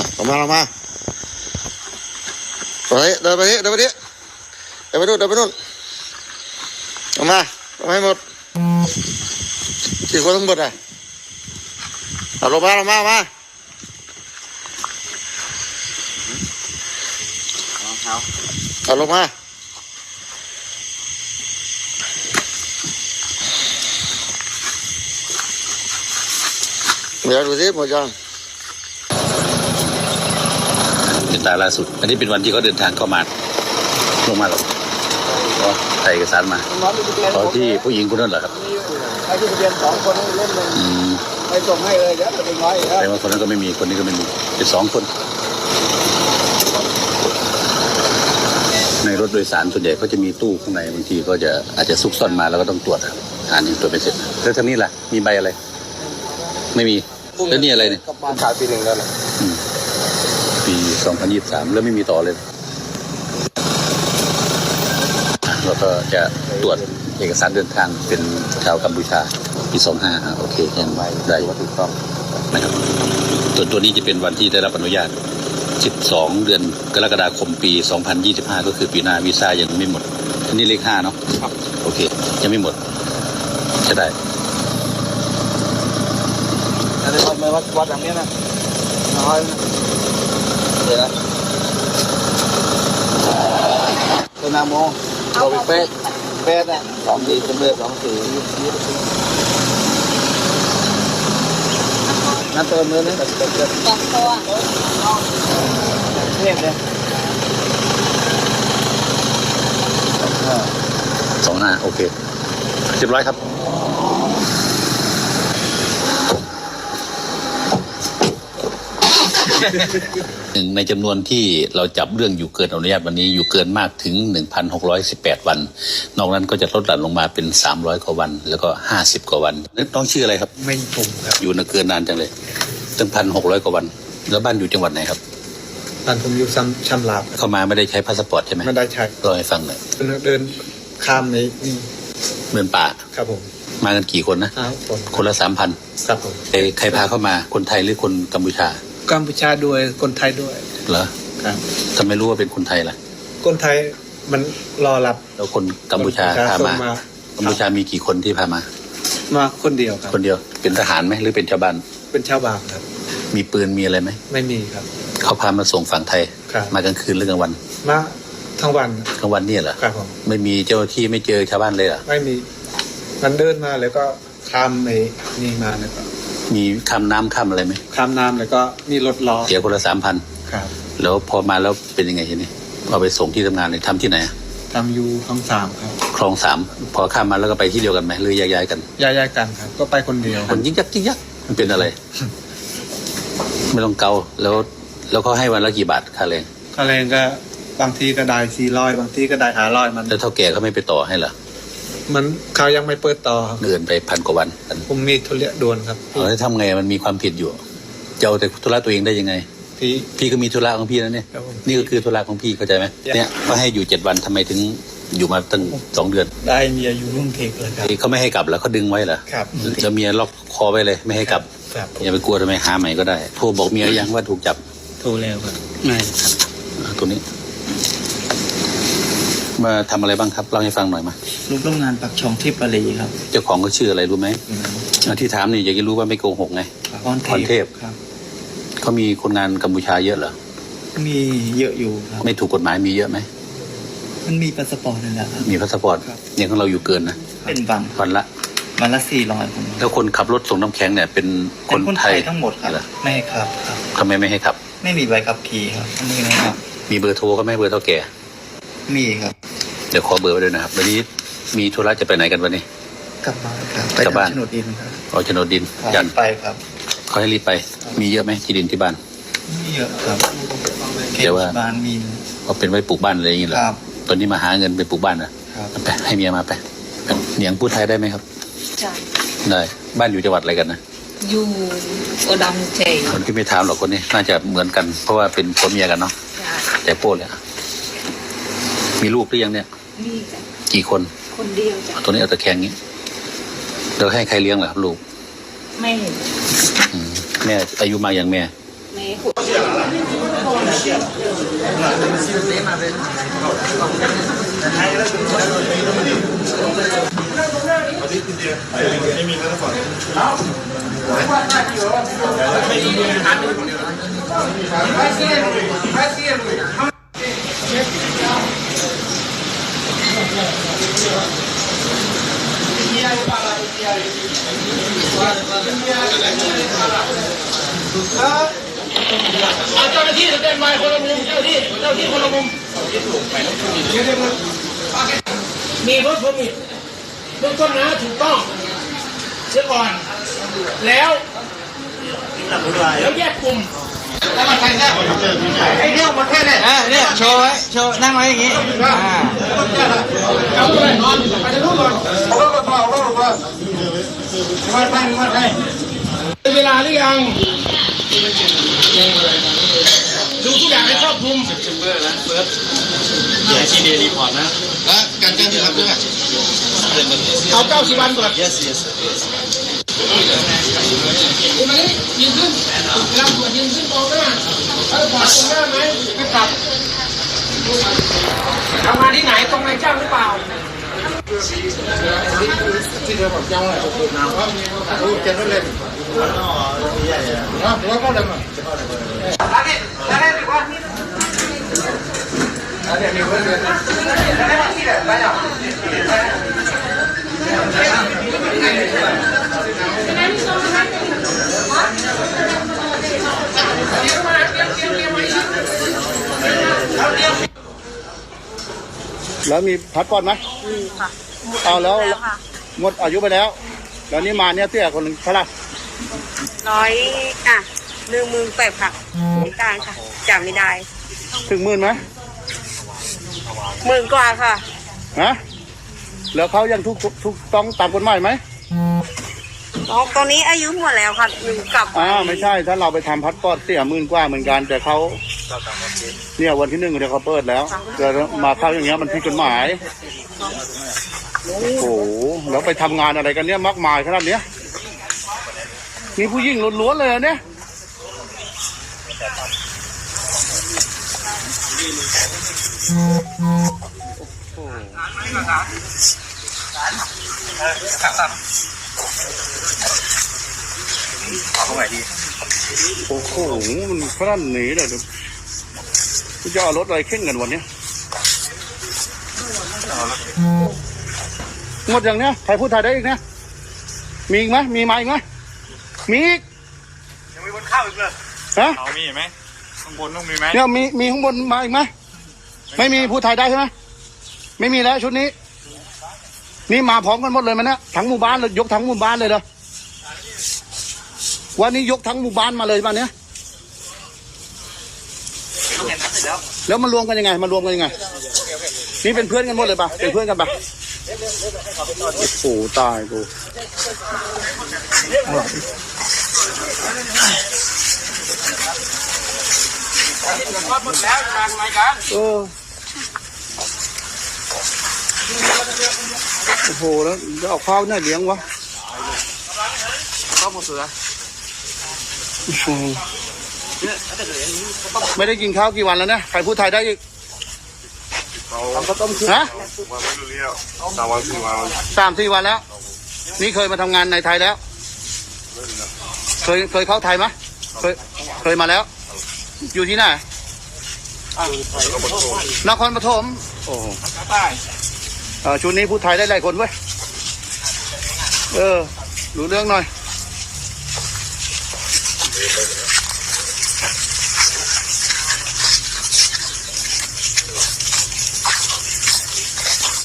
อลงมาลงมาไปเดินไปนี้เดินไปนี้เดินไปนู่นเดินไปนู่นลงมาลงมาให้หมดกี่คนทั้งหมดอะเอาลงมาลงมาลงมารองเท้าเอาลงมาเดี๋ยวดูสิหมดยัง เป็นตาล่าสุด อันนี้เป็นวันที่เขาเดินทางเข้ามาลงมาหรอกอ๋อใส่เอกสารมาน้องมีทะเบียนตอนที่ผู้หญิงคนนั้นเหรอครับมีไอ้ที่ทะเบียนสองคนเล่นเลยอืมไปส่งให้เลยเดี๋ยวจะเป็นน้อยอีกแล้วแต่ว่าคนนั้นก็ไม่มีคนนี้ก็ไม่มีเป็นสองคน ในรถโดยสารส่วนใหญ่ก็จะมีตู้ข้างในบางทีก็จะอาจจะซุกซ่อนมาแล้วก็ต้องตรวจครับอ่านยังตรวจไม่เสร็จแล้วทางนี้ล่ะ มีใบอะไร ไม่มีแล้วนี่อะไรเนี่ยกลับบ้านขายปีหนึ่งแล้วนะอืมปี 2023 แล้วไม่มีต่อเลย เราก็จะตรวจเอกสารเดินทางเป็นชาวกัมพูชาปี 25อะโอเคยังได้อยู่ถูกต้องนะครับตัวตัวนี้จะเป็นวันที่ได้รับอนุญาต 12 เดือนกรกฎาคมปี 2025 ก็คือปีหน้าวีซ่ายังไม่หมดอันนี่เลข5เนาะครับโอเคยังไม่หมดใช่ได้อันนี้วัดไม่วัดวัดอย่างนี้นะน้อยนะ เดี๋ยวนะตัวนาโมเอาไปเป๊ะเป๊ะนะสองสี่เป็นเบอร์สองสี่นั่นเติมเนื้อนี่เติมเติมตัวเทพเลย25โอเคเรียบร้อยครับ หนึ่งในจำนวนที่เราจับเรื่องอยู่เกินอนุญาตวันนี้อยู่เกินมากถึง 1,618 วัน นอกนั้นก็จะลดหลั่นลงมาเป็น 300 กว่าวัน แล้วก็ 50 กว่าวันนึกน้องชื่ออะไรครับไม่ผมครับอยู่นเกินนานจังเลยตั้งพันหกร้อยกว่าวัน แล้วบ้านอยู่จังหวัดไหนครับตอนผมอยู่ซ้ำชำลาบเข้ามาไม่ได้ใช้พาสปอร์ตใช่ไหมไม่ได้ใช้เล่าให้ฟังหน่อยเดินข้ามในนี่เดินป่าครับผมมากันกี่คนนะอ้าวคนคนละสามพันครับผมใครพาเข้ามาคนไทยหรือคนกัมพูชา กัมพูชาด้วยคนไทยด้วยเหรอครับทำไมรู้ว่าเป็นคนไทยล่ะ คนไทยมันรอรับแล้วคนกัมพูชาพาส่งมามา กัมพูชามีกี่คนที่พามา มาคนเดียวครับ คนเดียวเป็นทหารไหมหรือเป็นชาวบ้านเป็นชาวบ้านครับ มีปืนมีอะไรไหมไม่มีครับ เขาพามาส่งฝั่งไทย ครับ มากลางคืนหรือกลางวันมาทั้งวันกลางวันเนี่ยเหรอครับผมไม่มีเจ้าหน้าที่ไม่เจอชาวบ้านเลยเหรอไม่มีมันเดินมาแล้วก็ข้ามไอ้นี่มาแล้วก็ มีข้ามน้ำข้ามอะไรไหมข้ามน้ำแล้วก็มีรถล้อเสียคนละสามพันครับแล้วพอมาแล้วเป็นยังไงทีนี้เอาไปส่งที่ทำงานเลยทำที่ไหนอะทำอยู่ข้างสามครับคลองสามพอข้ามมาแล้วก็ไปที่เดียวกันไหมหรือแยกย้ายกันย้ายๆกันครับ ก็ไปคนเดียวมันยิ่งยักยิ่งยักมันเป็นอะไร ไม่ต้องเกาแล้ว แล้วเขาให้วันละกี่บาทค่าแรงค่าแรงก็บางทีก็ได้สี่ร้อยบางทีก็ได้ห้าร้อยมันแล้วเท่าแก่เขาไม่ไปต่อให้เหรอ มันเขายังไม่เปิดต่อครับ เกินไปพันกว่าวันผมมีทุเรียด่วนครับเอาแล้วทำไงมันมีความผิดอยู่ จะเอาแต่ธุระตัวเองได้ยังไง พี่ พี่ก็มีธุระของพี่นะเนี่ย ครับผมนี่ก็คือธุระของพี่เข้าใจไหมเนี่ยเขาให้อยู่เจ็ดวันทำไมถึงอยู่มาตั้งสองเดือนได้เมียอยู่รุ่งเทพเลยครับ เขาไม่ให้กลับแล้วเขาดึงไว้เหรอครับ แล้วเมียล็อกคอไว้เลยไม่ให้กลับครับอย่าไปกลัวทำไมหาใหม่ก็ได้โทรบอกเมียยังว่าถูกจับโทรแล้วครับไม่อ่าตัวนี้ มาทำอะไรบ้างครับเล่าให้ฟังหน่อยมารูปร่วมงานปักช่องที่ปารีครับเจ้าของเขาชื่ออะไรรู้ไหมอ่าที่ถามนี่อยากจะรู้ว่าไม่โกหกไง พรพรเทพ ครับ เขามีคนงานกัมพูชาเยอะเหรอมีเยอะอยู่ครับ ไม่ถูกกฎหมายมีเยอะไหมมันมีพาสปอร์ตนั่นแหละครับ มีพาสปอร์ตครับเนี่ยของเราอยู่เกินนะเป็นวันวันละ วันละสี่ร้อยผมแล้วคนขับรถส่งน้ำแข็งเนี่ย เป็นคเป็นนคนไทไทยยทั้งหมดครับ เหรอไม่ให้ครับครับ ทำไมไม่ให้ขับ ไม่มีใบขับขี่ครับไม่นะครับ มีเบอร์โทรก็ไม่ให้เบอร์เท่าแก่ มีครับ เดี๋ยวขอเบอร์ไว้ด้วยนะครับ วันนี้มีธุระจะไปไหนกันวันนี้ กลับบ้านครับกลับบ้านไปทำโฉนดดินครับเอาโฉนดดินครับยันไปครับเขาให้รีบไป มีเยอะไหมที่ดินที่บ้านมีเยอะครับเดี๋ยวว่าบ้านมีเอาเป็นไว้ปลูกบ้านอะไรอย่างเงี้ยเหรอครับ ตอนนี้มาหาเงินไปปลูกบ้านนะครับ ไปให้เมียมาไปเหนียงพูดไทยได้ไหมครับจ้ะได้บ้านอยู่จังหวัดอะไรกันนะอยู่โอดำเจคนที่ไม่ถามหรอกคนนี้น่าจะเหมือนกันเพราะว่าเป็นผัวเมียกันเนาะจ้ะแต่โป้เลยอะมีลูกหรือยังเนี่ย นี่จ้ะกี่คน คนเดียวจ้ะตัวนี้เอาตะแคงนี้เราให้ใครเลี้ยงเหรอครับลูกไม่อืมแม่อายุมากอย่างแม่ไม่หกเเจ้าหน้าที่เต้นไม้คนละมุมเจ้าหน้าที่เจ้าหน้าที่คนละมุมมีรถผมอีกเบื้องต้นนะถูกต้องเสียก่อน แล้วแล้วแยกกลุ่มไอ้เนี่ยมันแค่เนี่ยอะเนี่ยโชว์ไว้โชว์นั่งไว้อย่างงี้อ่าเอาเลยนอนไปจะรู้ก่อน เป็นเวลาหรือยังดูทุกอย่างให้ครอบคลุมการแจ้งที่รับด้วยเอาเก้าสิบวันก่อน yes yes yes คุณมานี่ยืนขึ้นเวลาตรวจยืนขึ้นตรงหน้าเออถอดตรงหน้าไหมไม่กลับทำงานที่ไหนตรงไหนจ้างหรือเปล่า ဒီတော့ကြောင်းလာတော့နာဘာမြင်တော့ကတော့ကျွန်တော်လည်းဘာတော့ရရရနော်ဘောကောလည်းမဟုတ်တယ်ဘာလဲဘာလဲဘာလဲအဲ့ဒီမျိုးပဲ။ဒါနဲ့မရှိတယ်ဘာကြောင့်။ဒါနဲ့မရှိတော့ဘာလဲ။ แล้วมีพัดปอดไหมมีค่ะเอาแล้วแล้วค่ะหมดอายุไปแล้ว แล้วนี่มาเนี่ยเตี้ยคนหนึ่งเท่าไหร่ร้อยอะหนึ่งหมือแปดค่ะไม่กลางค่ะจำไม่ได้ถึงหมื่นไหมหมื่นกว่าค่ะฮะแล้วเขายังทุกทุกทุกต้องตามกฎหมายไหมน้องตอนนี้อายุหมดแล้วค่ะหนึ่งกลับอ่าไม่ใช่ถ้าเราไปทำพัดปอดเสียหมื่นกว่าเหมือนกัน แต่เขา เนี่ยวันที่หนึ่งเดี๋ยวเขาเปิดแล้วแต่มาเข้าอย่างเงี้ยมันผิดกฎหมาย โอ้โห แล้วไปทำงานอะไรกันเนี่ยมากมายขนาดเนี้ย มีผู้หญิงล้วนๆเลยอะเนี่ยโอ้โห มันขนาดนี้เลยเดี๋ยว กูจะเอารถอะไรขึ้นกันวันเนี้ยหมดอย่างเนี้ยใครพูดไทยได้อีกเนี่ยมีอีกไหมมีมาอีกไหมมีอีกยังมีบนข้าวอีกเลยฮะเอามีไหมข้างบนต้องมีไหมเนี่ยมีมีข้างบนมาอีกไหมไม่มีพูดไทยได้ใช่ไหมไม่มีแล้วชุดนี้ นี่มาพร้อมกันหมดเลยมันเนี่ยทั้งหมู่บ้านเลยยกทั้งหมู่บ้านเลยเหรอวันนี้ยกทั้งหมู่บ้านมาเลยวันเนี้ย แล้วมารวมกันยังไงมารวมกันยังไง นี่เป็นเพื่อนกันหมดเลยปะเป็นเพื่อนกันปะโอ้โหตายกูเออโอ้โหแล้วจะเอาข้าวเนี่ยเลี้ยงวะข้าวหมูเสือ อืมไม่ได้กินข้าวกี่วันแล้วเนี่ยใครพูดไทยได้อีกฮะสามวันสี่วันสามสี่วันแล้ว นี่เคยมาทำงานในไทยแล้วเคยเคยเข้าไทยไหมเคยเคยมาแล้ว อยู่ที่ไหนนครปฐมโอ้โหเออชุดนี้พูดไทยได้หลายคนเว้ยเออรู้เรื่องหน่อย